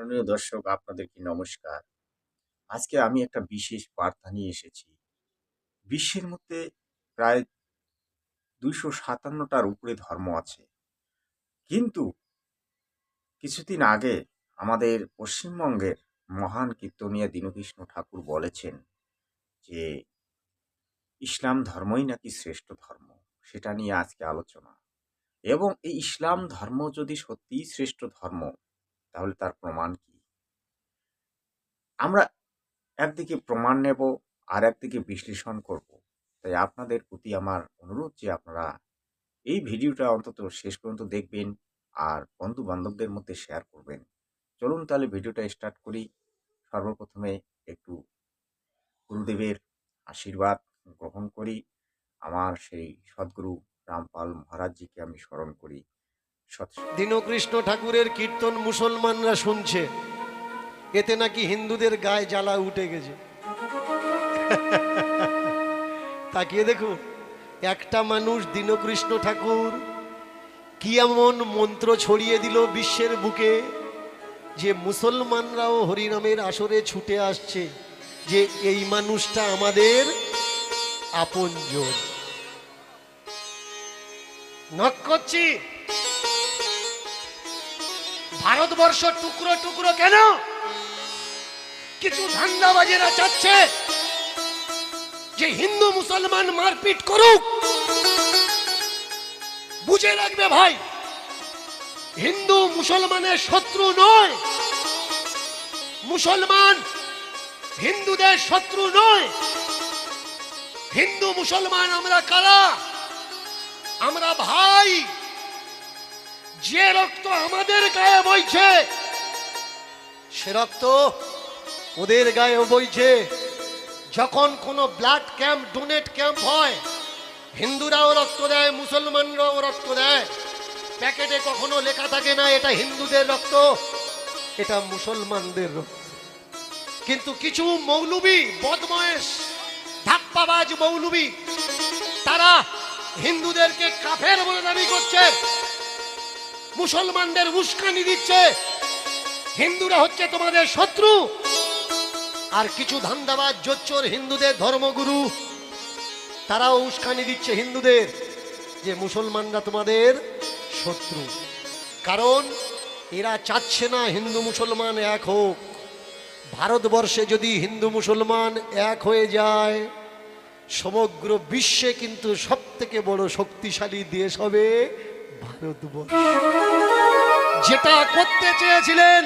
মাননীয় দর্শক, আপনাদেরকে নমস্কার। আজকে আমি একটা বিশেষ বার্তা নিয়ে এসেছি। বিশ্বের মধ্যে প্রায় দুইশো সাতান্নটার উপরে ধর্ম আছে। কিন্তু কিছুদিন আগে আমাদের পশ্চিমবঙ্গের মহান কীর্তনিয়া দীনকৃষ্ণ ঠাকুর বলেছেন যে, ইসলাম ধর্মই নাকি শ্রেষ্ঠ ধর্ম? সেটা নিয়ে আজকে আলোচনা। এবং এই ইসলাম ধর্ম যদি সত্যিই শ্রেষ্ঠ ধর্ম তাহলে তার প্রমাণ কি? আমরা একদিকে প্রমাণ নেব আর একদিকে বিশ্লেষণ করব। তাই আপনাদের প্রতি আমার অনুরোধ যে আপনারা এই ভিডিওটা অন্তত শেষ পর্যন্ত দেখবেন আর বন্ধু বান্ধবদের মধ্যে শেয়ার করবেন। চলুন তাহলে ভিডিওটা স্টার্ট করি। সর্বপ্রথমে একটু গুরুদেবের আশীর্বাদ গ্রহণ করি। আমার সেই সদ্গুরু রামপাল মহারাজজিকে আমি স্মরণ করি। দীনকৃষ্ণ ঠাকুরের কীর্তন মুসলমানরা শুনছে। এতে নাকি হিন্দুদের গায়ে জ্বালা উঠে গেছে। তাকিয়ে দেখুন, একটা মানুষ দীনকৃষ্ণ ঠাকুর কি এমন মন্ত্র ছড়িয়ে দিল বিশ্বের বুকে যে মুসলমানরাও হরিনামের আসরে ছুটে আসছে যে এই মানুষটা আমাদের আপনজন। নক করছি। ভারতবর্ষ টুকরো টুকরো কেন? কিছু ধান্দাবাজেরা চাচ্ছে যে হিন্দু মুসলমান মারপিট করুক। বুঝে রাখবে ভাই, হিন্দু মুসলমানের শত্রু নয়, মুসলমান হিন্দুদের শত্রু নয়। হিন্দু মুসলমান আমরা কারা? আমরা ভাই। যে রক্ত আমাদের গায়ে বইছে, সে রক্ত ওদের গায়ে বইছে। যখন কোনো ব্লাড ক্যাম্প, ডোনেট ক্যাম্প হয়, হিন্দুরাও রক্ত দেয়, মুসলমানরাও রক্ত দেয়। প্যাকেটে কখনো লেখা থাকে না, এটা হিন্দুদের রক্ত, এটা মুসলমানদের রক্ত। কিন্তু কিছু মৌলবি, বদময়েশ, ধাপ্পাবাজ মৌলবি, তারা হিন্দুদেরকে কাফের বলে দাবি করছে। মুসলমানদের উস্কানি দিচ্ছে। হিন্দুরা হচ্ছে তোমাদের শত্রু। আর কিছু ধান্দাবাজ, জোচ্চোর হিন্দুদের ধর্মগুরু, তারাও উস্কানি দিচ্ছে হিন্দুদের যে মুসলমানরা তোমাদের শত্রু। কারণ এরা চাচ্ছে না হিন্দু মুসলমান এক হোক। ভারতবর্ষে যদি হিন্দু মুসলমান এক হয়ে যায়, সমগ্র বিশ্বে কিন্তু সব থেকে বড় শক্তিশালী দেশ হবে যেটা করতে চেয়েছিলেন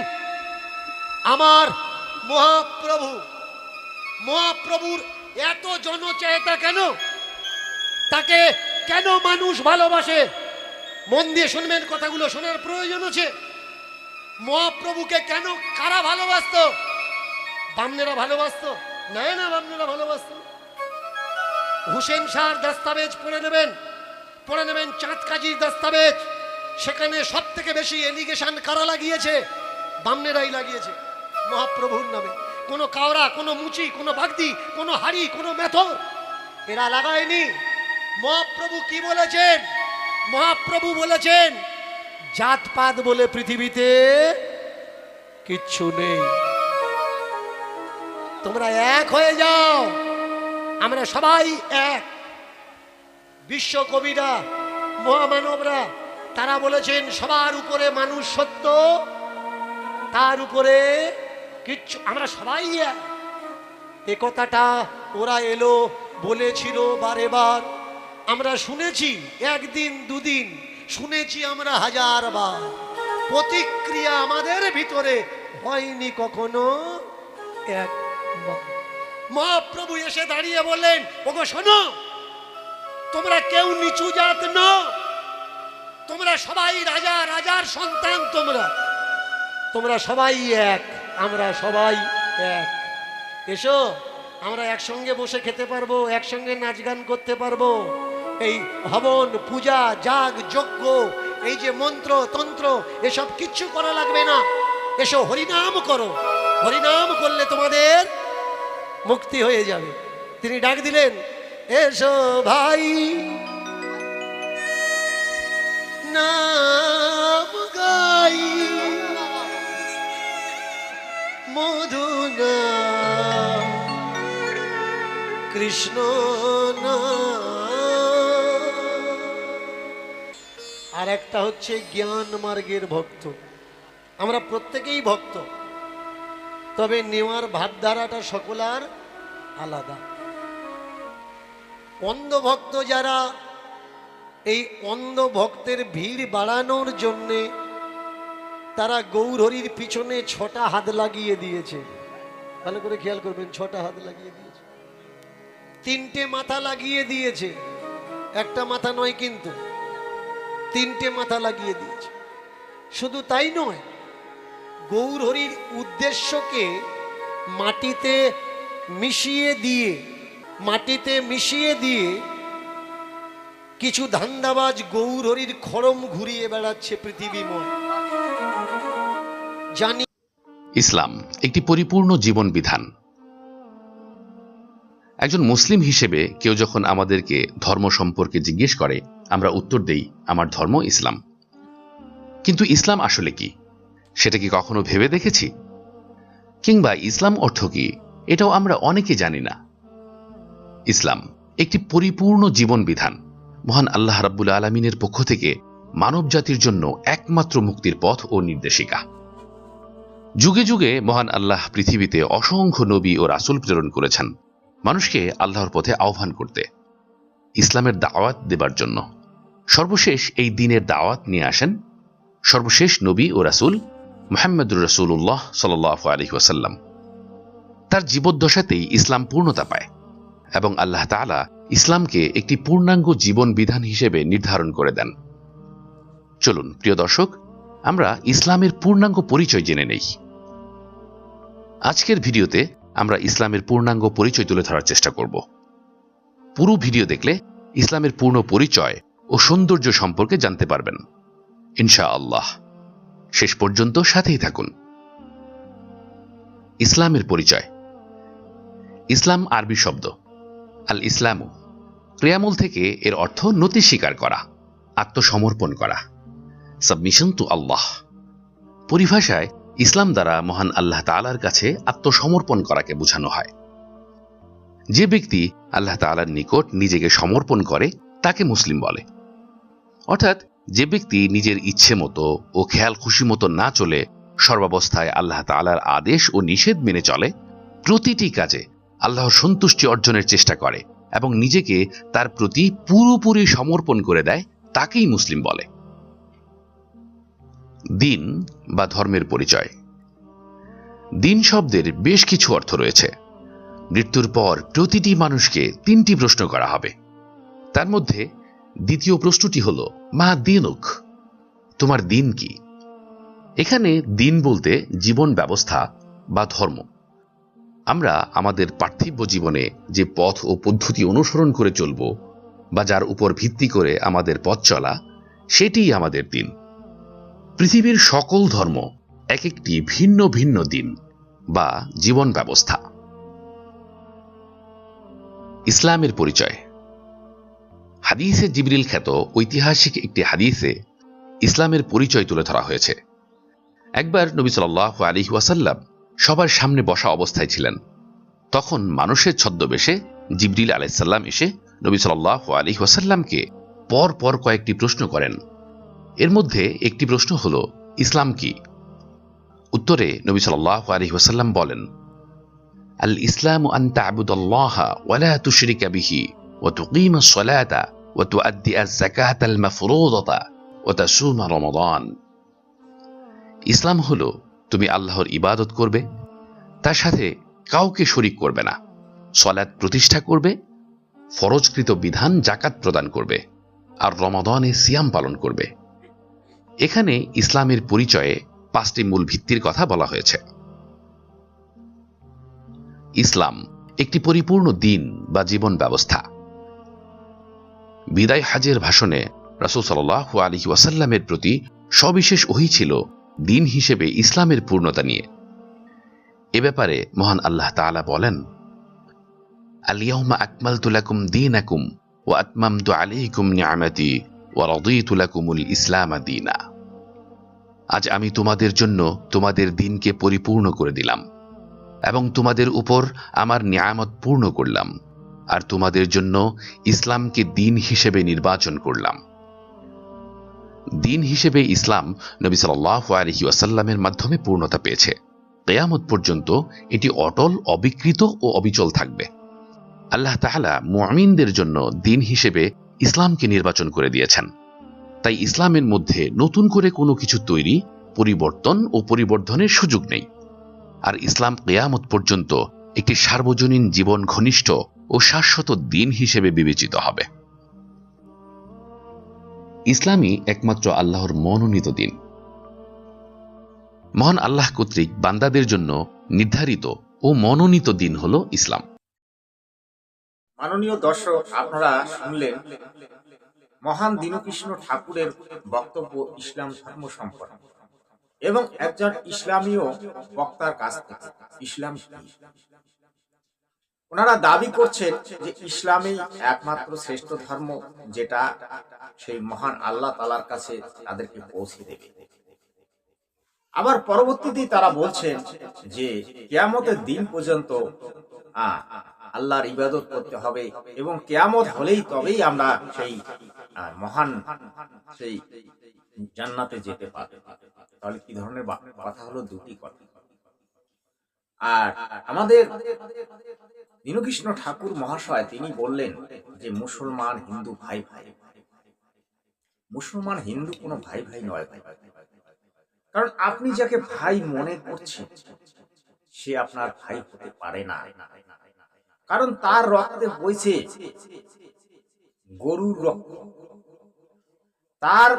আমার মহাপ্রভু, মহাপ্রভুর এত জনচাহিদা কেন? তাকে কেন মানুষ ভালোবাসে? মন দিয়ে শুনবেন কথাগুলো, শোনার প্রয়োজন আছে। মহাপ্রভুকে কেন, কারা ভালোবাসতো? বামনেরা ভালোবাসতো? না না, বামনেরা ভালোবাসতো হুসেন শাহর দস্তাবেজ পড়ে নেবেন। পড়ে নেবেন চাঁদ কাজীর দস্তাবেজ। সেখানে সব থেকে বেশি এলিগেশন কারা লাগিয়েছে? বামনেরাই লাগিয়েছে। মহাপ্রভুর নামে। কোনো কাওড়া কোনো মুচি, কোনো বাগদি, কোনো হাড়ি, কোনো মেথর এরা লাগায়নি। মহাপ্রভু কি বলেছেন? মহাপ্রভু বলেছেন, জাতপাত বলে পৃথিবীতে কিচ্ছু নেই। তোমরা এক হয়ে যাও। আমরা সবাই এক। বিশ্ব কবিরা, মহামানবরা, তারা বলেছেন, সবার উপরে মানুষ সত্য, তার উপরে কিচ্ছু, আমরা সবাই এ কথাটা ওরা এলো, বলেছিল বারে বার। আমরা শুনেছি, একদিন, দুদিন, শুনেছি আমরা হাজার বার। প্রতিক্রিয়া আমাদের ভিতরে হয়নি কখনো একবার মহাপ্রভু এসে দাঁড়িয়ে বললেন, ওগো শোনো তোমরা কেউ নিচু জাত তোমরা সবাই রাজা, রাজার সন্তান তোমরা। তোমরা সবাই এক, আমরা সবাই এক। এসো, আমরা একসঙ্গে বসে খেতে পারব, একসঙ্গে নাচ গান করতে পারব। এই হবন, পূজা, যাগ, যজ্ঞ, এই যে মন্ত্র, তন্ত্র, এসব কিচ্ছু করা লাগবে না। এসো, হরিনাম করো। হরিনাম করলে তোমাদের মুক্তি হয়ে যাবে। তিনি ডাক দিলেন এসো ভাই। নাম গাই। মধু নাম। কৃষ্ণ। আর একটা হচ্ছে জ্ঞান মার্গের ভক্ত। আমরা প্রত্যেকেই ভক্ত। তবে নেওয়ার ভাবধারাটা সকলার আলাদা। অন্ধ ভক্ত যারা, এই অন্ধ ভক্তের ভিড় বাড়ানোর জন্যে তারা গৌরহরির পিছনে ছটা হাত লাগিয়ে দিয়েছে। ভালো করে খেয়াল করবেন, ছটা হাত লাগিয়ে দিয়েছে। তিনটে মাথা লাগিয়ে দিয়েছে। একটা মাথা নয় কিন্তু, তিনটে মাথা লাগিয়ে দিয়েছে। শুধু তাই নয়, গৌরহরির উদ্দেশ্যকে মাটিতে মিশিয়ে দিয়ে মাটিতে মিশিয়ে দিয়ে কিছু ধান্দাবাজ গৌরহরির খড়ম ঘুরিয়ে বেড়াচ্ছে পৃথিবীময় জানি ইসলাম একটি পরিপূর্ণ জীবন বিধান। একজন মুসলিম হিসেবে কেউ যখন আমাদেরকে ধর্ম সম্পর্কে জিজ্ঞেস করে, আমরা উত্তর দেই, আমার ধর্ম ইসলাম। কিন্তু ইসলাম আসলে কি? সেটা কি কখনো ভেবে দেখেছি? কিংবা ইসলাম অর্থ কি? এটাও আমরা অনেকে জানি না। ইসলাম একটি পরিপূর্ণ জীবন বিধান মহান আল্লাহ রাব্বুল আলমিনের পক্ষ থেকে মানব জাতির জন্য একমাত্র মুক্তির পথ ও নির্দেশিকা। যুগে যুগে মহান আল্লাহ পৃথিবীতে অসংখ্য নবী ও রাসূল প্রেরণ করেছেন। মানুষকে আল্লাহর পথে আহ্বান করতে, ইসলামের দাওয়াত দেবার জন্য। সর্বশেষ এই দিনের দাওয়াত নিয়ে আসেন সর্বশেষ নবী ও রাসূল মোহাম্মদুর রসুল্লাহ সাল আলহি ওয়াসাল্লাম। তার জীবদ্দশাতেই ইসলাম পূর্ণতা পায়। এবং আল্লাহ তাআলা ইসলামকে একটি পূর্ণাঙ্গ জীবন বিধান হিসেবে নির্ধারণ করে দেন। চলুন, প্রিয় দর্শক, আমরা ইসলামের পূর্ণাঙ্গ পরিচয় জেনে নেই। আজকের ভিডিওতে আমরা ইসলামের পূর্ণাঙ্গ পরিচয় তুলে ধরার চেষ্টা করব। পুরো ভিডিও দেখলে ইসলামের পূর্ণ পরিচয় ও সৌন্দর্য সম্পর্কে জানতে পারবেন। ইনশা আল্লাহ শেষ পর্যন্ত সাথেই থাকুন। ইসলামের পরিচয়। ইসলাম আরবি শব্দ। আল ইসলামু ক্রিয়ামূল থেকে এর অর্থ নতি স্বীকার করা, আত্মসমর্পণ করা। সাবমিশন টু আল্লাহ পরিভাষায়, ইসলাম দ্বারা মহান আল্লাহ তালার কাছে আত্মসমর্পণ করাকে বোঝানো হয়। যে ব্যক্তি আল্লাহ তালার নিকট নিজেকে সমর্পণ করে, তাকে মুসলিম বলে। অর্থাৎ, যে ব্যক্তি নিজের ইচ্ছে মতো ও খেয়াল খুশি মতো না চলে, সর্বাবস্থায় আল্লাহ তালার আদেশ ও নিষেধ মেনে চলে, প্রতিটি কাজে আল্লাহর সন্তুষ্টি অর্জনের চেষ্টা করে এবং নিজেকে তার প্রতি পুরোপুরি সমর্পণ করে দেয় তাকেই মুসলিম বলে। দিন বা ধর্মের পরিচয়। দিন শব্দের বেশ কিছু অর্থ রয়েছে। মৃত্যুর পর প্রতিটি মানুষকে তিনটি প্রশ্ন করা হবে। তার মধ্যে দ্বিতীয় প্রশ্নটি হল, মা দিনুক, তোমার দিন কি? এখানে দিন বলতে জীবন ব্যবস্থা বা ধর্ম। আমরা আমাদের পার্থিব জীবনে যে পথ ও পদ্ধতি অনুসরণ করে চলব, বা যার উপর ভিত্তি করে আমাদের পথ চলা, সেটিই আমাদের দিন। পৃথিবীর সকল ধর্ম এক একটি ভিন্ন ভিন্ন দিন বা জীবন ব্যবস্থা। ইসলামের পরিচয়। হাদিসে জিবরিল খ্যাত ঐতিহাসিক একটি হাদিসে ইসলামের পরিচয় তুলে ধরা হয়েছে। একবার নবী সাল আলী ওয়াসাল্লাম সবার সামনে বসা অবস্থায় ছিলেন। তখন মানুষের ছদ্মবেশে জিবরিল আলাইসাল্লাম এসে নবী সাল্লাহ আলী ওয়াসাল্লামকে পর পর কয়েকটি প্রশ্ন করেন। এর মধ্যে একটি প্রশ্ন হল, ইসলাম কি? উত্তরে নবী সাল্লাহ আলী ওয়াসাল্লাম বলেন আল ইসলাম আন্তা আবুদুল্লাহ ওয়ালা তুশরিক বিহি ও তুকিম সলাতা ও তু আদি আজাকাত আল মাফরুদতা ও তাসুমা রমদান। ইসলাম হলো তুমি আল্লাহর ইবাদত করবে, তার সাথে কাউকে শরিক করবে না। সলাৎ প্রতিষ্ঠা করবে, ফরজকৃত বিধান জাকাত প্রদান করবে, আর রমাদনে সিয়াম পালন করবে। এখানে ইসলামের পরিচয়ে পাঁচটি মূল ভিত্তির কথা বলা হয়েছে। ইসলাম একটি পরিপূর্ণ দিন বা জীবন ব্যবস্থা। বিদায় হাজের ভাষণে রাসুল সাল্লাহ আলী ওয়াসাল্লামের প্রতি সবিশেষ ওহি ছিল দিন হিসেবে ইসলামের পূর্ণতা নিয়ে। এ ব্যাপারে মহান আল্লাহ তাআলা বলেন আলিয়াহুমা আকমাল তুলাকুম দিন আকুম ও আতমাম তু নিয়ামাতি ওয়ারদিতুলাকুমুল ইসলাম দিনা। আজ আমি তোমাদের জন্য তোমাদের দিনকে পরিপূর্ণ করে দিলাম এবং তোমাদের উপর আমার নিয়ামত পূর্ণ করলাম আর তোমাদের জন্য ইসলামকে দিন হিসেবে নির্বাচন করলাম। দিন হিসেবে ইসলাম নবী সাল্লাহ আলহি ওয়াসাল্লামের মাধ্যমে পূর্ণতা পেয়েছে। কেয়ামত পর্যন্ত এটি অটল, অবিকৃত ও অবিচল থাকবে। আল্লাহ তাহলা মুআমিনদের জন্য দিন হিসেবে ইসলামকে নির্বাচন করে দিয়েছেন। তাই ইসলামের মধ্যে নতুন করে কোনো কিছু তৈরি, পরিবর্তন ও পরিবর্ধনের সুযোগ নেই। আর ইসলাম কেয়ামত পর্যন্ত একটি সার্বজনীন জীবন ঘনিষ্ঠ ও শাশ্বত দিন হিসেবে বিবেচিত হবে। ইসলামই একমাত্র আল্লাহর মনোনীত দিন। মহান আল্লাহ কর্তৃক বান্দাদের জন্য নির্ধারিত ও মনোনীত দিন হল ইসলাম। মাননীয় দর্শক, আপনারা শুনলেন মহান দীনকৃষ্ণ ঠাকুরের বক্তব্য ইসলাম ধর্ম সম্পর্কে এবং একজন ইসলামীয় বক্তার কাছ থেকে। ইসলাম? ওনারা দাবি করছেন যে ইসলামই একমাত্র শ্রেষ্ঠ ধর্ম যেটা সেই মহান আল্লাহ তালার কাছে তাদেরকে পৌঁছে দেবে। আবার পরবর্তীতে তারা বলছেন যে কেয়ামতের দিন পর্যন্ত আল্লাহর ইবাদত করতে হবে এবং কেয়ামত হলেই তবেই আমরা সেই মহান সেই জান্নাতে যেতে পারব। তাহলে কি ধরনের কথা হলো দুটি কথা। আর আমাদের দীনকৃষ্ণ ঠাকুর মহাশয় তিনি বললেন যে, মুসলমান, হিন্দু, ভাই ভাই। মুসলমান, হিন্দু কোনো ভাই ভাই নয়। কারণ আপনি যাকে ভাই মনে করছেন, সে আপনার ভাই হতে পারে না। কারণ তার রক্তে বইছে গরুর রক্ত। তার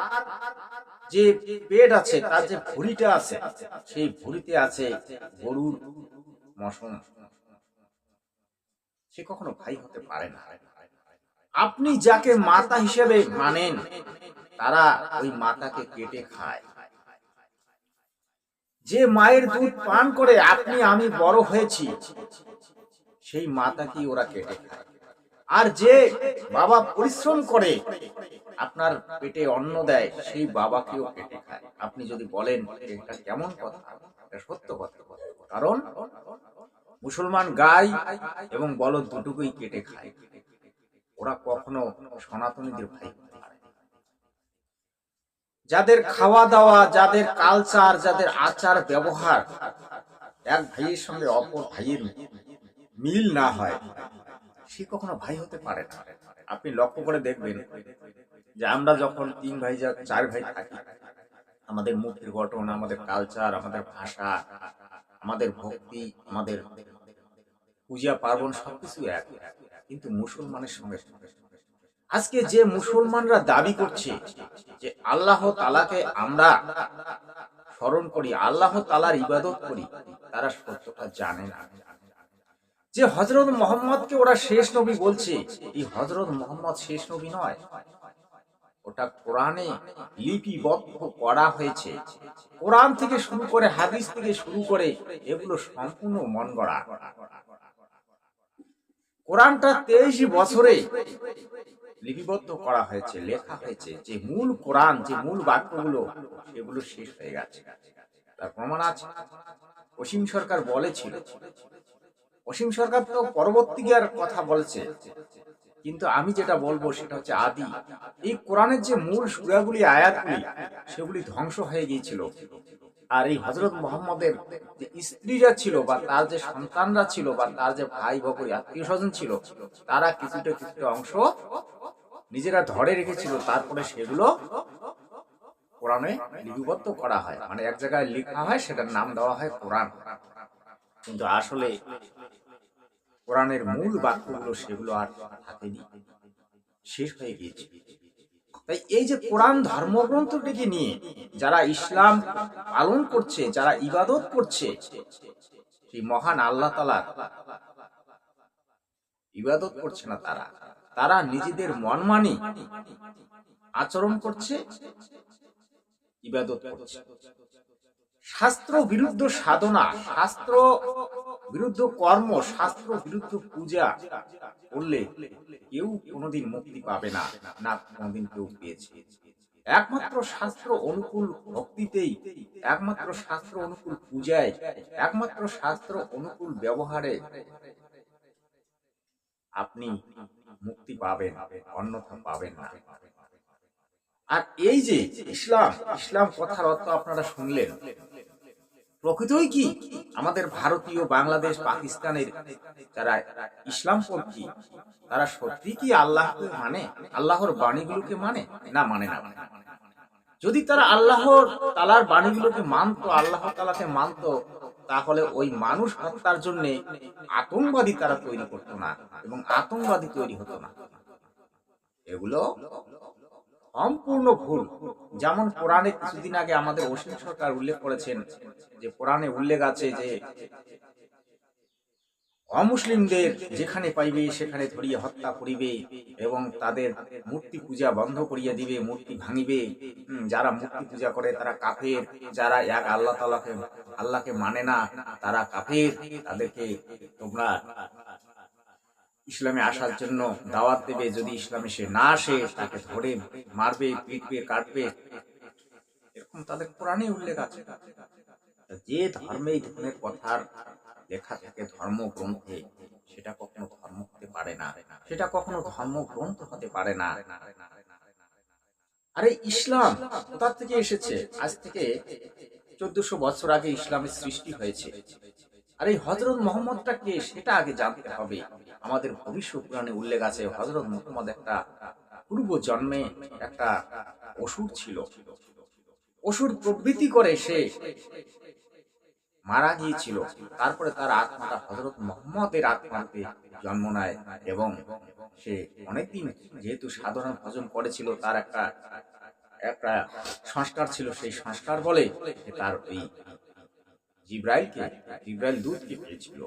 যে পেট আছে, তার যে ভুঁড়িটা আছে, সেই ভুঁড়িতে আছে গরুর মশম। সে কখনো ভাই হতে পারে না। আপনি যাকে মাতা হিসেবে মানেন, তারা ওই মাতাকে কেটে খায়। যে মায়ের দুধ পান করে আপনি, আমি বড় হয়েছি, সেই মাতাকে ওরা কেটে খায়। আর যে বাবা পরিশ্রম করে, আপনার পেটে অন্ন দেয়, সেই বাবাকেও কেটে খায়। আপনি যদি বলেন, এটা কেমন কথা? এটা সত্য কথা। কারণ মুসলমান গাই এবং বলদ দুটুকুই কেটে খায় ওরা কখনো সনাতনীদের ভাই। যাদের খাওয়া দাওয়া যাদের কালচার যাদের আচার, ব্যবহার, এক ভাইয়ের সঙ্গে অপর ভাইয়ের মিল না হয়, সে কখনো ভাই হতে পারে না আপনি লক্ষ্য করে দেখবেন যে আমরা যখন তিন ভাই যা, চার ভাই থাকি, আমাদের মুখের গঠন, আমাদের কালচার আমাদের ভাষা আমাদের ভক্তি, আমাদের পূজা, পার্বণ সবকিছু এক। কিন্তু মুসলমানের সঙ্গে আজকে যে মুসলমানরা দাবি করছে যে আল্লাহ তালাকে আমরা স্মরণ করি, আল্লাহ তালার ইবাদত করি, তারা সত্যটা জানে না। যে হজরত মোহাম্মদকে ওরা শেষ নবী বলছে, এই হজরত মোহাম্মদ শেষ নবী নয়। ওটা কোরআনে লিপিবদ্ধ করা হয়েছে। কোরআন থেকে শুরু করে হাদিস থেকে শুরু করে এগুলো সম্পূর্ণ মন গড়া। কোরআনটা তেইশ বছরে লিপিবদ্ধ করা হয়েছে, লেখা হয়েছে। যে মূল কোরআন, যে মূল বাক্যগুলো, সেগুলো শেষ হয়ে গেছে। তার প্রমাণ আছে। অসীম সরকার বলেছিল। অসীম সরকার তো পরবর্তীকার কথা বলছে। কিন্তু আমি যেটা বলব সেটা হচ্ছে আদি। এই কোরআনের যে মূল সুরাগুলি, আয়াতগুলি, সেগুলি ধ্বংস হয়ে গিয়েছিল। আর এই হজরত মোহাম্মদের যে স্ত্রীরা ছিল বা তার যে সন্তানরা ছিল বা তার যে ভাই বকরি আত্মীয় স্বজন ছিল, তারা কিছুটা কিছুটা অংশ নিজেরা ধরে রেখেছিল। তারপরে সেগুলো কোরআনে লিপিবদ্ধ করা হয়। মানে এক জায়গায় লেখা হয়, সেটার নাম দেওয়া হয় কোরআন। কিন্তু আসলে কোরআনের মূল বাক্যগুলো সেগুলো আর থাকেনি শেষ হয়ে গিয়েছে। তাই এই যে কোরআন ধর্মগ্রন্থটিকে নিয়ে যারা ইসলাম পালন করছে যারা ইবাদত করছে সেই মহান আল্লাহ তালা ইবাদত করছে না তারা। তারা নিজেদের মনমানি আচরণ করছে ইবাদত করছে। শাস্ত্র বিরুদ্ধ সাধনা শাস্ত্র বিরুদ্ধ কর্ম, শাস্ত্র বিরুদ্ধ পূজা করলে কেউ কোনোদিন মুক্তি পাবে না না কোনোদিন কেউ পেয়েছে। একমাত্র শাস্ত্র অনুকূল ভক্তিতেই, একমাত্র শাস্ত্র অনুকূল পূজায়, একমাত্র শাস্ত্র অনুকূল ব্যবহারে আপনি মুক্তি পাবেন, অন্যথা পাবেন না। আর এই যে ইসলাম ইসলাম কথার অর্থ আপনারা শুনলেন। প্রকৃতই কি? আমাদের ভারতীয়, বাংলাদেশ, পাকিস্তানের যারা ইসলামপন্থী, তারা সত্যি কি আল্লাহকে মানে? আল্লাহর বাণীগুলোকে মানে? না মানে না। যদি তারা আল্লাহর তালার বাণীগুলোকে মানতো, আল্লাহ তালাকে মানতো, তাহলে ওই মানুষ হত্যার জন্য আতঙ্কবাদী তারা তৈরি করতো না এবং আতঙ্কবাদী তৈরি হতো না। এগুলো সম্পূর্ণ ভুল, যেমন কোরআনে কিছুদিন আগে আমাদের অসীম সরকার উল্লেখ করেছেন যে কোরআনে উল্লেখ আছে যে অমুসলিমদের যেখানে পাইবে সেখানে ধরিয়ে হত্যা করিবে এবং তাদের মূর্তি পূজা বন্ধ করিয়া দিবে, মূর্তি ভাঙিবে। যারা মূর্তি পূজা করে তারা কাফের, যারা এক আল্লাহ তালাকে আল্লাহকে মানে না, তারা কাফের। তাদেরকে তোমরা ইসলামে আসার জন্য দাওয়াত দেবে, যদি ইসলামে সে না আসে, তাকে ধরে মারবে, পিটবে, কাটবে। এরকম তাদের কোরআনে উল্লেখ আছে। যে ধর্মে এই ধরনের কথার লেখা থাকে ধর্ম গ্রন্থে সেটা কখনো ধর্ম হতে পারে না। সেটা কখনো ধর্ম গ্রন্থ হতে পারে না। আরে, ইসলাম কোথা থেকে এসেছে? আজ থেকে চোদ্দশো বছর আগে ইসলামের সৃষ্টি হয়েছে। আর এই হজরত মোহাম্মদটা কে? সেটা আগে জানতে হবে। আমাদের ভবিষ্যৎ পুরাণে উল্লেখ আছে হজরত মোহাম্মদ একটা পূর্ব জন্মে একটা অসুর ছিল। অসুর প্রবৃত্তি করে সে মারা গিয়েছিল। তারপরে তার আত্মাটা হজরত মোহাম্মদের আত্মাতে জন্ম নেয় এবং সে অনেকদিন যেহেতু সাধারণ ভজন করেছিল, তার একটা একটা সংস্কার ছিল। সেই সংস্কার বলে তার ওই জিব্রাইলকে, জিব্রাইল দুধকে পেয়েছিল।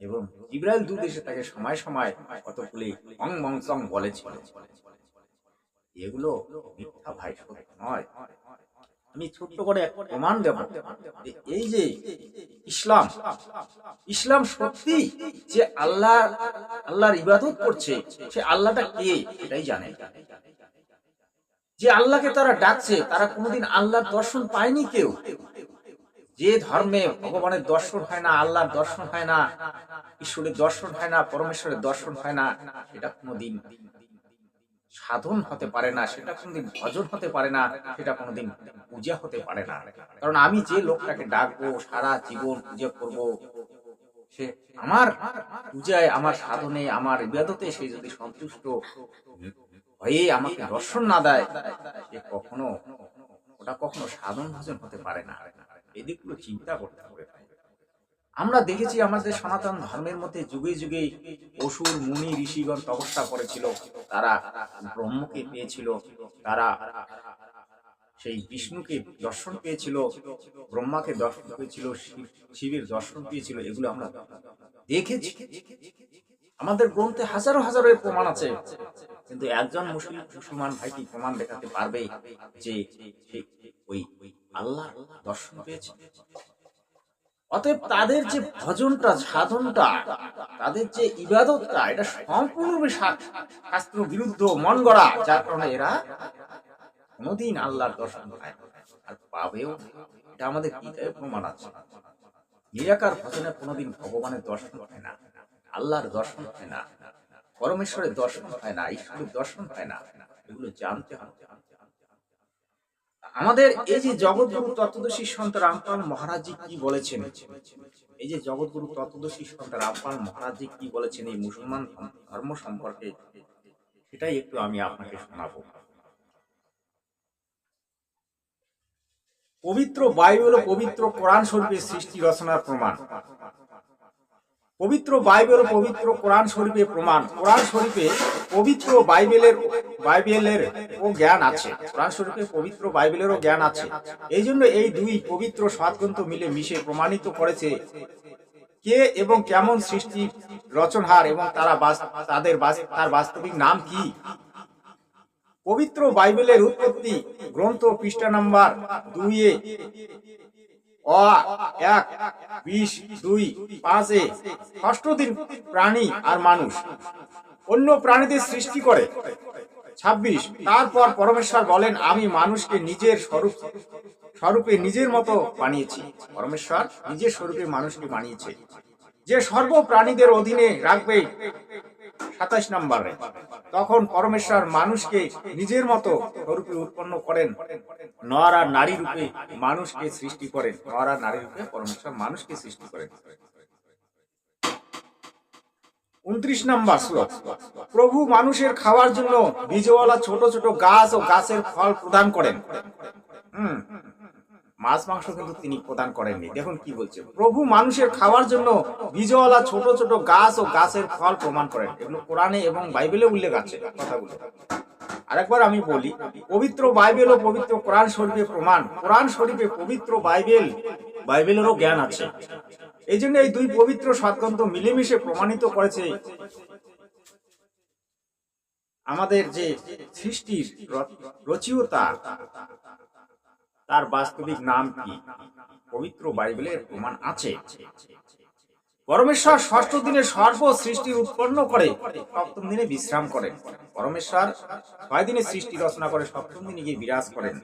এবং জিব্রাইল দুধ এসে তাকে সময় সময় কতগুলি অং মং চং বলেছিল। এগুলো মিথ্যা ভাই নয়। আমি ছোট্ট করে প্রমাণ দেব এই যে ইসলাম ইসলাম সত্যি যে আল্লাহ, আল্লাহর ইবাদত করছে, সে আল্লাহটা কে এটাই জানে। যে আল্লাহকে তারা ডাকছে, তারা কোনোদিন আল্লাহর দর্শন পায়নি কেউ। যে ধর্মে ভগবানের দর্শন হয় না, আল্লাহর দর্শন হয় না, ঈশ্বরের দর্শন হয় না, পরমেশ্বরের দর্শন হয় না, সেটা কোনোদিন সাধন হতে পারে না, সেটা কোনোদিন ভজন হতে পারে না, সেটা কোনোদিন পূজা হতে পারে না। কারণ আমি যে লোকটাকে ডাকবো, সারা জীবন পূজা করব, সে আমার পূজায়, আমার সাধনে, আমার ইবাদতে সে যদি সন্তুষ্ট হয়ে আমাকে দর্শন না দেয়, সে কখনো, ওটা কখনো সাধন ভজন হতে পারে না। এদিকগুলো চিন্তা করতে হবে। আমরা দেখেছি আমাদের সনাতন ধর্মের মধ্যে যুগে যুগে অসুর, মুনি, ঋষিগণ তপস্যা করেছিল। তারা ব্রহ্মকে পেয়েছিল। তারা সেই বিষ্ণুকে দর্শন পেয়েছিল। ব্রহ্মাকে দর্শন পেয়েছিল শিবের দর্শন পেয়েছিল। এগুলো আমরা দেখেছি। আমাদের গ্রন্থে হাজারো হাজারো প্রমাণ আছে। কিন্তু একজন মুসলিম মুসলমান ভাই কি প্রমাণ দেখাতে পারবে যে ওই আল্লাহ দর্শন পেয়েছে। অতএব তাদের যে ভজনটা, সাধনটা, তাদের যে ইবাদতটা, এটা সম্পূর্ণরূপে শাস্ত্র বিরুদ্ধ মন গড়া, যার কারণে এরা কোনোদিন আল্লাহর দর্শন পায় আর পাবেও এটা আমাদের প্রমাণ আছে। নিরাকার ভজনে কোনোদিন ভগবানের দর্শন হয় না। আল্লাহর দর্শন হয় না, পরমেশ্বরের দর্শন হয় না, ঈশ্বরের দর্শন হয় না, এগুলো জানতে হবে। আমাদের এই যে জগৎগুরু তত্ত্বদর্শী সন্ত রামপাল মহারাজজি কি বলেছেন? এই যে জগৎগুরু তত্ত্বদর্শী সন্ত রামপাল মহারাজজি কি বলেছেন এই মুসলমান ধর্ম সম্পর্কে, সেটাই একটু আমি আপনাকে শোনাবো। পবিত্র বাইবেল ও পবিত্র কোরআন শরীফের সৃষ্টি রচনার প্রমাণ। পবিত্র বাইবেল পবিত্র কোরআন শরীফে প্রমাণ। কোরআন শরীফে পবিত্র বাইবেলের বাইবেলের ও জ্ঞান আছে। কোরআন শরীফে পবিত্র বাইবেলেরও জ্ঞান আছে। এই জন্য এই দুই পবিত্র সৎগ্রন্থ মিলে মিশে প্রমাণিত করেছে কে এবং কেমন সৃষ্টি রচনহার এবং তারা তাদের তার বাস্তবিক নাম কি? পবিত্র বাইবেলের উৎপত্তি গ্রন্থ পৃষ্ঠা নাম্বার দুইয়ে অ এক, বিশ, দুই, পাঁচে ষষ্ঠ দিন প্রাণী আর মানুষ। অন্য প্রাণীদের সৃষ্টি করে। ছাব্বিশ, তারপর পরমেশ্বর বলেন, আমি মানুষকে নিজের স্বরূপ, স্বরূপে নিজের মতো বানিয়েছি। পরমেশ্বর নিজের স্বরূপে মানুষকে বানিয়েছে। যে সর্ব প্রাণীদের অধীনে রাখবে সাতাশ নম্বরে। তখন পরমেশ্বর মানুষকে নিজের মতো স্বরূপে উৎপন্ন করেন। নর নারী রূপে মানুষকে সৃষ্টি করেন। নর নারী রূপে পরমেশ্বর মানুষকে সৃষ্টি করেন। উনত্রিশ নাম্বার শ্লোক। প্রভু মানুষের খাওয়ার জন্য বীজওয়ালা ছোট ছোট গাছ ও গাছের ফল প্রদান করেন। মাছ মাংস কিন্তু তিনি প্রদান করেননি। দেখুন কি বলছে। প্রভু মানুষের খাওয়ার জন্য বীজওয়ালা ছোট ছোট গাছ ও গাছের ফল প্রমাণ করেন। এগুলো কোরআনে এবং বাইবেলে উল্লেখ আছে। কথাগুলো। আরেকবার আমি বলি, পবিত্র বাইবেল ও পবিত্র কোরআন শরীফে প্রমাণ। কোরআন শরীফে পবিত্র বাইবেল, বাইবেলেরও জ্ঞান আছে। এই জন্য এই দুই পবিত্র সৎগ্রন্থ মিলেমিশে প্রমাণিত করেছে আমাদের যে সৃষ্টির রচিয়তা তার বাস্তবিক নাম কি? পবিত্র বাইবেলের প্রমাণ আছে। পরমেশ্বর ষষ্ঠ দিনে সর্ব সৃষ্টি উৎপন্ন করে, সপ্তম দিনে বিশ্রাম করেন। পরমেশ্বর ছয় দিনে সৃষ্টি রচনা করে, সপ্তম দিনে গিয়ে বিরাজ করেন।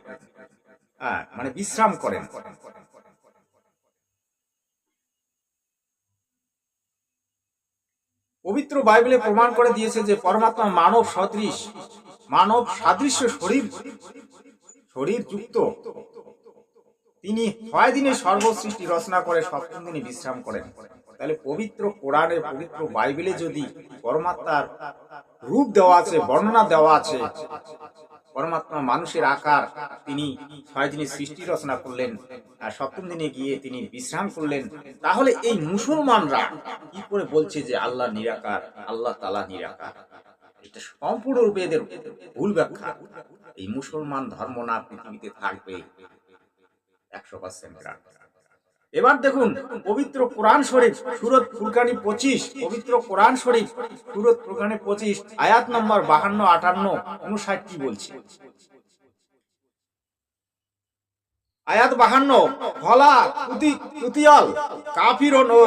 হ্যাঁ মানে বিশ্রাম করেন। পবিত্র বাইবেলে প্রমাণ করে দিয়েছে যে পরমাত্মা মানব সদৃশ, মানব সাদৃশ্য শরীর শরীর যুক্ত তিনি ছয় দিনে সর্বসৃষ্টি রচনা করে, সপ্তম দিনে বিশ্রাম করেন। তাহলে পবিত্র কোরআনে পবিত্র বাইবেলে যদি পরমাত্মার রূপ দেওয়া আছে, বর্ণনা দেওয়া আছে, পরমাত্মা মানুষের আকার, তিনি ছয় দিনে সৃষ্টি রচনা করলেন, আর সপ্তম দিনে গিয়ে তিনি বিশ্রাম করলেন, তাহলে এই মুসলমানরা কি করে বলছে যে আল্লাহ নিরাকার, আল্লাহ তালা নিরাকার? এটা সম্পূর্ণরূপে এদের ভুল ব্যাখ্যা। এই মুসলমান ধর্ম না পৃথিবীতে থাকবে। একশো পার্সেন্ট এবার দেখুন, পবিত্র কোরআন শরীফ, সুরত ফুলকানি পঁচিশ, পবিত্র কোরআন শরীফ, সুরত ফুলকানি পঁচিশ, আয়াত নম্বর বাহান্ন, আটান্ন উনষাট কি বলছে? আয়াত বাহান্ন ফলা তুতি তুতিয়াল ও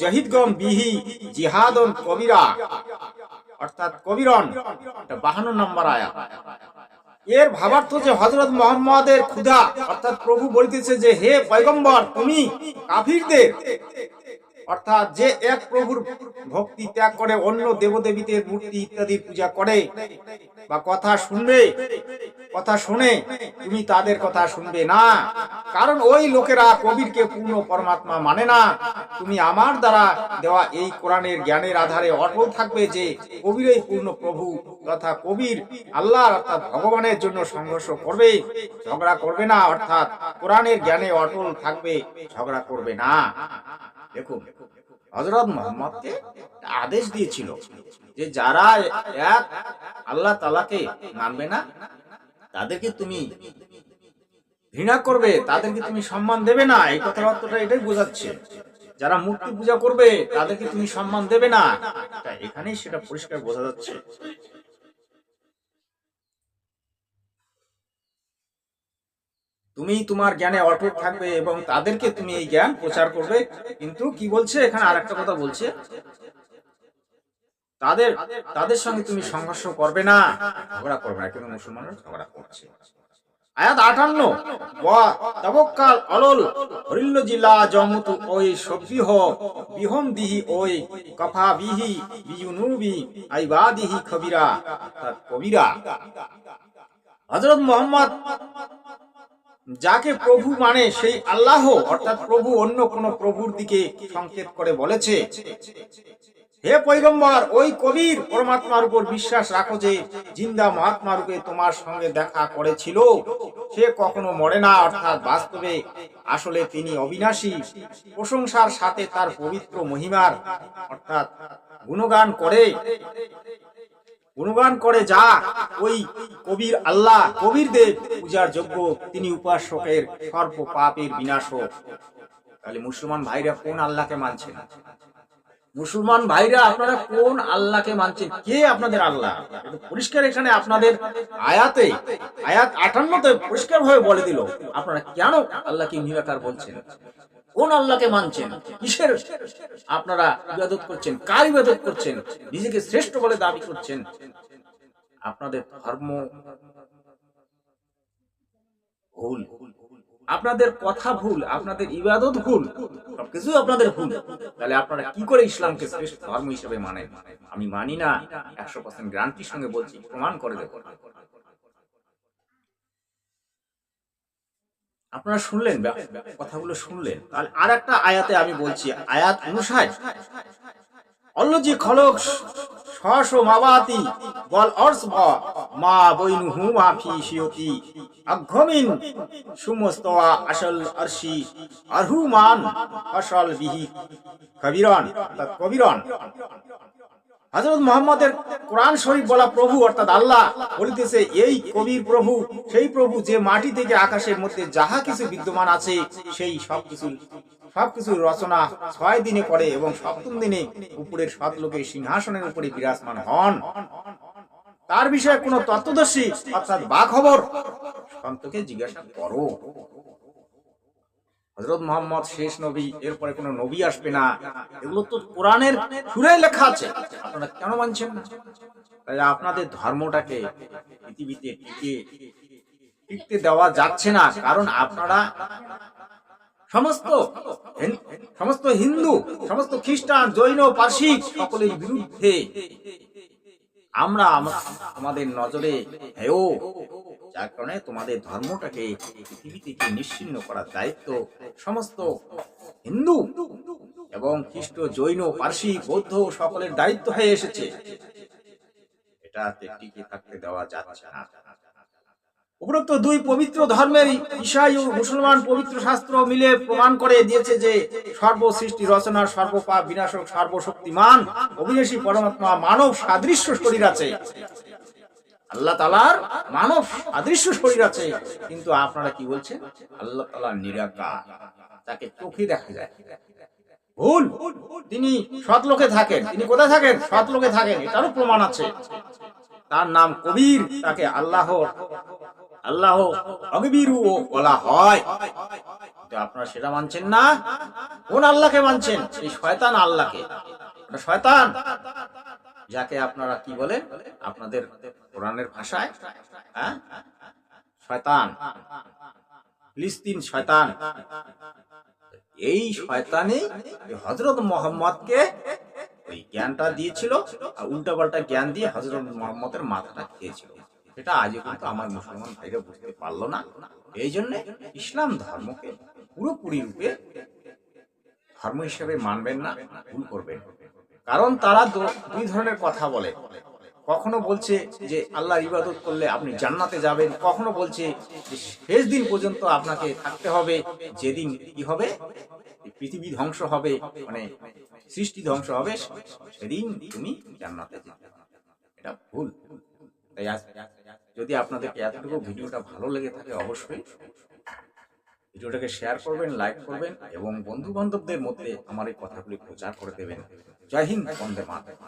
জাহিদগম বিহি, জিহাদন কবিরা। অর্থাৎ কবিরন বাহান্ন নম্বর আয়া এর ভাবার্থ যে হজরত মোহাম্মদের ক্ষুধা, অর্থাৎ প্রভু বলিতেছে যে, হে পয়গম্বর, তুমি কাফিরদের, অর্থাৎ যে এক প্রভুর ভক্তি ত্যাগ করে অন্য দেবদেবীদের মূর্তি ইত্যাদি পূজা করে। বা কথা শুনবে, কথা শুনে তুমি তাদের কথা শুনবে না। কারণ ওই লোকেরা কবিরকে পূর্ণ পরমাত্মা মানে না। তুমি আমার দ্বারা দেওয়া এই কোরআনের জ্ঞানের আধারে অটল থাকবে যে কবিরই পূর্ণ প্রভু তথা কবির আল্লাহ অর্থাৎ ভগবানের জন্য সংঘর্ষ করবে, ঝগড়া করবে না, অর্থাৎ কোরআনের জ্ঞানে অটল থাকবে, ঝগড়া করবে না। দেখুন হজরত মোহাম্মদকে আদেশ দিয়েছিল যে যারা এক আল্লাহ তালাকে মানবে না, তাদেরকে তুমি ঘৃণা করবে, তাদেরকে তুমি সম্মান দেবে না। এই কথার অর্থটা এটাই বোঝাচ্ছে। যারা মূর্তি পূজা করবে, তাদেরকে তুমি সম্মান দেবে না। এখানেই সেটা পরিষ্কার বোঝা যাচ্ছে। তুমি তোমার জ্ঞানে অটুট থাকবে এবং তাদেরকে তুমি এই জ্ঞান প্রচার করবে। কিন্তু কি বলছে? এখানে আর একটা কথা বলছে। তাদের তাদের সঙ্গে তুমি সংঘর্ষ করবে না। ঝগড়া করবে না। কিন্তু মুসলমানরা ঝগড়া করছে। আয়াত আটান্ন তবকাল অলল হরিল্ল জিলা জমতু ওই সব্বিহ বিহম দিহি ওই কফা বিহি বিয়ুনুবি আইবাদিহি খবিরা, অর্থাৎ কবিরা। হযরত মোহাম্মদ যাকে প্রভু মানে সেই আল্লাহ, অর্থাৎ প্রভু অন্য কোন প্রভুর দিকে সংকেত করে বলেছে। হে পৈগম্বর ওই কবির পরমাত্মার উপর বিশ্বাস রাখো যে জিন্দা মহাত্মা রূপে তোমার সঙ্গে দেখা করেছিল। সে কখনো মরে না, অর্থাৎ বাস্তবে আসলে তিনি অবিনাশী। প্রশংসার সাথে তার পবিত্র মহিমার, অর্থাৎ গুণগান করে। গুণগান করে যা ওই কবির আল্লাহ, কবির দেব পূজার যোগ্য। তিনি উপাসকের সর্ব পাপের বিনাশক। তাহলে মুসলমান ভাইরা কোন আল্লাহকে মানছে না? মুসলমান ভাইরা, আপনারা কোন আল্লাহকে মানছেন? কে আপনাদের আল্লাহ? পরিষ্কার এখানে আপনাদের আয়াতে, আয়াত আটান্নতে পরিষ্কার ভাবে বলে দিল, আপনারা কেন আল্লাহকে নিরাকার বলছেন? কোন আল্লাহকে মানছেন? কিসের? আপনারা ইবাদত করছেন? কার ইবাদত করছেন? নিজেকে শ্রেষ্ঠ বলে দাবি করছেন? আপনাদের ধর্ম ভুল। আপনাদের কথা ভুল, আপনাদের ইবাদত ভুল, সবকিছু আপনাদের ভুল। তাহলে আপনারা কি করে ইসলামকে শ্রেষ্ঠ ধর্ম হিসেবে মানেন? আমি মানি না, একশো পার্সেন্ট গ্যারান্টির সঙ্গে বলছি, প্রমাণ করে দেব। আপনারা শুনলেন কথাগুলো শুনলেন। আর একটা আয়াতে আমি বলছি, আয়াত অনুসার অল্লজি খলক শশ মাবাতি, বল অর্স মা বৈনু হু মা ফি শিয়তি অঘমিন সুমস্তওয়া আসল আরশি আরহুমান আসল বিহি কবিরন অর্থাৎ কবিরন হজরত মোহাম্মদের কোরআন শরীফ বলা প্রভু, অর্থাৎ আল্লাহ, বলিতেছে, এই কবির প্রভু, সেই প্রভু যে মাটি থেকে আকাশের মধ্যে যাহা কিছু বিদ্যমান আছে, সেই সব কিছু সবকিছুর রচনা ছয় দিনে করে এবং সপ্তম দিনে উপরের সাত লোকের সিংহাসনের উপরে বিরাজমান হন। তার বিষয়ে কোনো তত্ত্বদর্শী অর্থাৎ বা খবর সন্তকে জিজ্ঞাসা করো। হজরত মোহাম্মদ শেষ নবী, এরপরে কোনো নবী আসবে না। এগুলো তো কোরআনের সুরে লেখা আছে। আপনারা কেন মানছেন না? তাই আপনাদের ধর্মটাকে পৃথিবীতে টিকে টিকতে দেওয়া যাচ্ছে না। কারণ আপনারা সমস্ত সমস্ত হিন্দু, সমস্ত খ্রিস্টান, জৈন পার্সিক সকলের বিরুদ্ধে আমরা আমাদের নজরে হেও যার কারণে তোমাদের ধর্মটাকে পৃথিবী থেকে নিশ্চিন্ন করার দায়িত্ব সমস্ত হিন্দু এবং খ্রিস্ট, জৈন পার্সিক বৌদ্ধ সকলের দায়িত্ব হয়ে এসেছে। এটাতে টিকে থাকতে দেওয়া যাচ্ছে না। উপরোক্ত দুই পবিত্র ধর্মের ঈশাই ও মুসলমান পবিত্র শাস্ত্র মিলে প্রমাণ করে দিয়েছে যে সর্বসৃষ্টি রচনা, সর্বপাপ বিনাশক, সর্বশক্তিমান অবিনাশী পরমাত্মা মানব সাদৃশ্য শরীর আছে। আল্লাহ তালার মানব সাদৃশ্য শরীর আছে। কিন্তু আপনারা কি বলছেন? আল্লাহ তালা নিরাকার, তাকে চোখে দেখা যায়। ভুল, তিনি সৎলোকে থাকেন। তিনি কোথায় থাকেন? সৎলোকে থাকেন। এটারও প্রমাণ আছে। তার নাম কবির, তাকে আল্লাহ আল্লাহ অগবীরু বলা হয় আপনারা সেটা মানছেন না। কোন আল্লাহকে মানছেন? সেই শয়তান আল্লাহকে। শয়তান। যাকে আপনারা কি বলেন আপনাদের কোরআনের ভাষায় হ্যাঁ? শয়তান। ফিলিস্তিন শয়তান। এই শয়তানে হজরত মোহাম্মদকে ওই জ্ঞানটা দিয়েছিল আর উল্টাপাল্টা জ্ঞান দিয়ে হজরত মোহাম্মদের মাথাটা খেয়েছিল। সেটা আজও কিন্তু আমার মুসলমান ভাইরা বুঝতে পারল না। এই জন্যে ইসলাম ধর্মকে পুরোপুরি রূপে ধর্ম হিসেবে মানবেন না, ভুল করবেন। কারণ তারা দুই ধরনের কথা বলে। কখনো বলছে যে আল্লাহর ইবাদত করলে আপনি জান্নাতে যাবেন, কখনো বলছে যে শেষ দিন পর্যন্ত আপনাকে থাকতে হবে, যেদিন কি হবে? পৃথিবী ধ্বংস হবে মানে সৃষ্টি ধ্বংস হবে, সেদিন তুমি জান্নাতে যাবে। এটা ভুল। তাই যদি আপনাদেরকে এতটুকু ভিডিওটা ভালো লেগে থাকে, অবশ্যই ভিডিওটাকে শেয়ার করবেন লাইক করবেন এবং বন্ধু বান্ধবদের মধ্যে আমার এই কথাগুলি প্রচার করে দেবেন। জয় হিন্দ, বন্দে মাতরম।